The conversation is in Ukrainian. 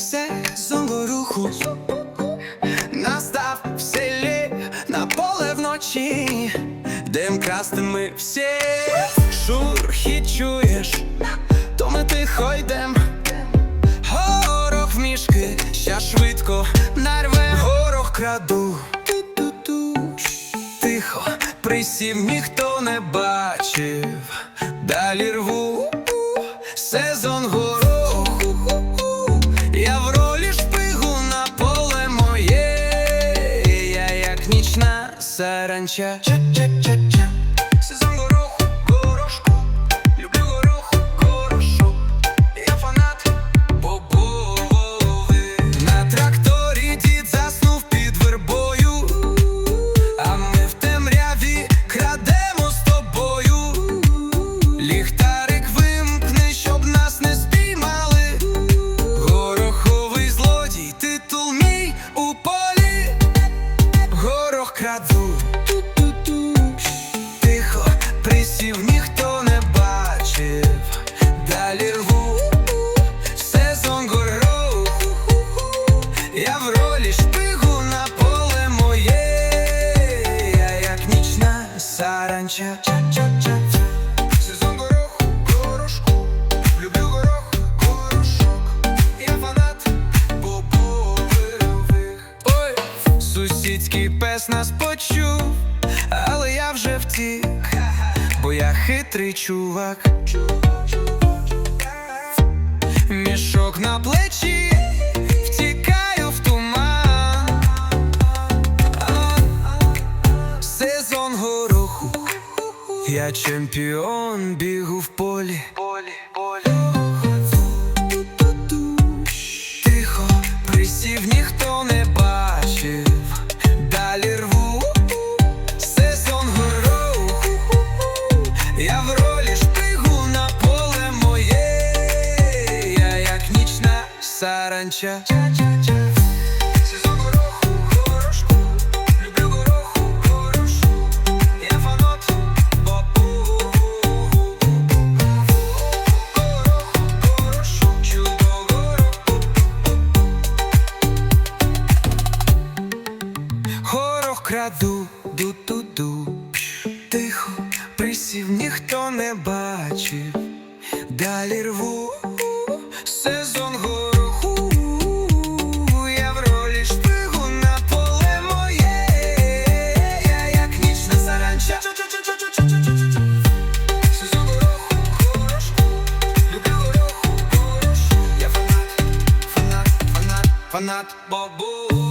сезон горуху настав в селі на поле вночі, дим крастими всі шурхи чуєш, то ми тихо йдем. Горох в мішки, ща швидко нарвем Горох краду, тихо присів, ніхто не бачив. Далі рву сезон гороху. Саранча. Ча-ча-ча-ча. Сезон гороху, горошку. Люблю гороху, горошок. Я фанат бобових. Сусідський пес нас почув, але я вже втік, бо я хитрий чувак. Мішок на плечі, я чемпіон бігу в полі. Тихо присів, ніхто не бачив. Далі рву сезон гороху. Я в ролі шпигу на поле моє. Я як нічна саранча. Краду, ду-ду-ду Тихо присів, ніхто не бачив. Далі рву сезон гороху. Я в ролі шпигу на поле моє. Я як нічна саранча. Сезон гороху, горошку. Люблю гороху, горошу. Я фанат, фанат, фанат, фанат бобу.